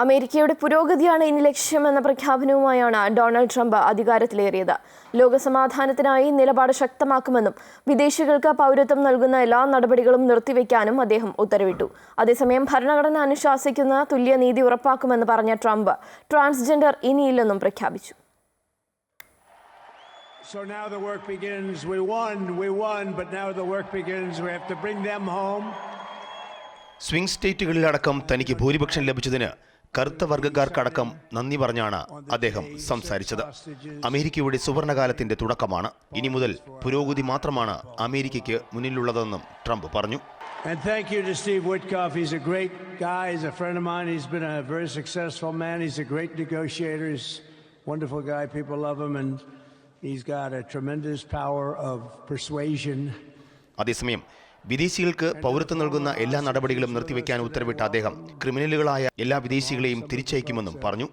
അമേരിക്കയുടെ പുരോഗതിയാണ് ഇനി ലക്ഷ്യമെന്ന പ്രഖ്യാപനവുമായാണ് ഡൊണാൾഡ് ട്രംപ് അധികാരത്തിലേറിയത് ലോകസമാധാനത്തിനായി നിലപാട് ശക്തമാക്കുമെന്നും വിദേശികൾക്ക് പൗരത്വം നൽകുന്ന എല്ലാ നടപടികളും നിർത്തിവെക്കാനും അദ്ദേഹം ഉത്തരവിട്ടു അതേസമയം ഭരണഘടന അനുശാസിക്കുന്ന തുല്യനീതി ഉറപ്പാക്കുമെന്ന് പറഞ്ഞ ട്രംപ് ട്രാൻസ്ജെൻഡർ ഇനിയില്ലെന്നും പ്രഖ്യാപിച്ചു So now the work begins. We won, we won, but now the work begins. We have to bring them home. Swing സ്റ്റേറ്റുകളിലടക്കം തനിക്ക് ഭൂരിപക്ഷം ലഭിച്ചതിന് കറുത്ത വർഗക്കാർക്കടക്കം നന്ദി പറഞ്ഞാണ് അദ്ദേഹം സംസാരിച്ചത്. അമേരിക്കയുടെ സുവർണകാലത്തിന്റെ തുടക്കമാണ്. ഇനി മുതൽ പുരോഗതി മാത്രമാണ് അമേരിക്കയ്ക്ക് മുന്നിലുള്ളതെന്നും ട്രംപ് പറഞ്ഞു. അതേസമയം വിദേശികൾക്ക് പൗരത്വം നൽകുന്ന എല്ലാ നടപടികളും നിർത്തിവെക്കാൻ ഉത്തരവിട്ട അദ്ദേഹം ക്രിമിനലുകളായ എല്ലാ വിദേശികളെയും തിരിച്ചയക്കുമെന്നും പറഞ്ഞു.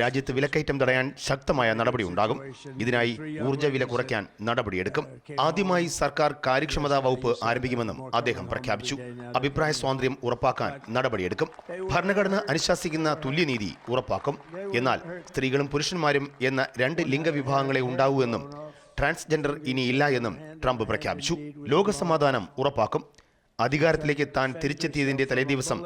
രാജ്യത്ത് വിലക്കയറ്റം തടയാൻ ശക്തമായ നടപടി ഉണ്ടാകും. ഇതിനായി ഊർജ വില കുറയ്ക്കാൻ നടപടിയെടുക്കും. ആദ്യമായി സർക്കാർ കാര്യക്ഷമതാ വകുപ്പ് ആരംഭിക്കുമെന്നും അദ്ദേഹം പ്രഖ്യാപിച്ചു. അഭിപ്രായ സ്വാതന്ത്ര്യം ഉറപ്പാക്കാൻ നടപടിയെടുക്കും. ഭരണഘടന അനുശാസിക്കുന്ന തുല്യനീതി ഉറപ്പാക്കും. എന്നാൽ സ്ത്രീകളും പുരുഷന്മാരും എന്ന രണ്ട് ലിംഗവിഭാഗങ്ങളെ ഉണ്ടാവൂ എന്നും ട്രാൻസ്ജെൻഡർ ഇനിയില്ല എന്നും ട്രംപ് പ്രഖ്യാപിച്ചു. ലോകസമാധാനം ഉറപ്പാക്കും. അധികാരത്തിലേക്ക് താൻ തിരിച്ചെത്തിയതിന്റെ തലേദിവസം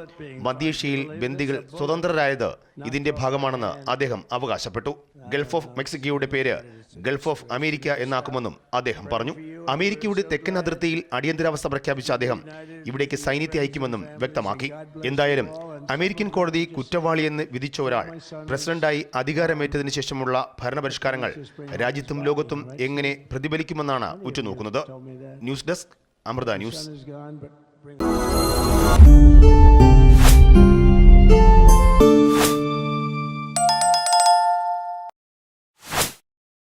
മധ്യേഷ്യയിൽ ബന്ദികൾ സ്വതന്ത്രരായത് ഇതിന്റെ ഭാഗമാണെന്ന് അദ്ദേഹം അവകാശപ്പെട്ടു. ഗൾഫ് ഓഫ് മെക്സിക്കോയുടെ പേര് ഗൾഫ് ഓഫ് അമേരിക്ക എന്നാക്കുമെന്നും അദ്ദേഹം പറഞ്ഞു. അമേരിക്കയുടെ തെക്കൻ അതിർത്തിയിൽ അടിയന്തരാവസ്ഥ പ്രഖ്യാപിച്ച അദ്ദേഹം ഇവിടേക്ക് സൈന്യത്തെ അയക്കുമെന്നും വ്യക്തമാക്കി. എന്തായാലും അമേരിക്കൻ കോടതി കുറ്റവാളിയെന്ന് വിധിച്ച ഒരാൾ പ്രസിഡന്റായി അധികാരമേറ്റതിനു ശേഷമുള്ള ഭരണപരിഷ്കാരങ്ങൾ രാജ്യത്തും ലോകത്തും എങ്ങനെ പ്രതിഫലിക്കുമെന്നാണ് ഉറ്റുനോക്കുന്നത്. News desk Amrita News.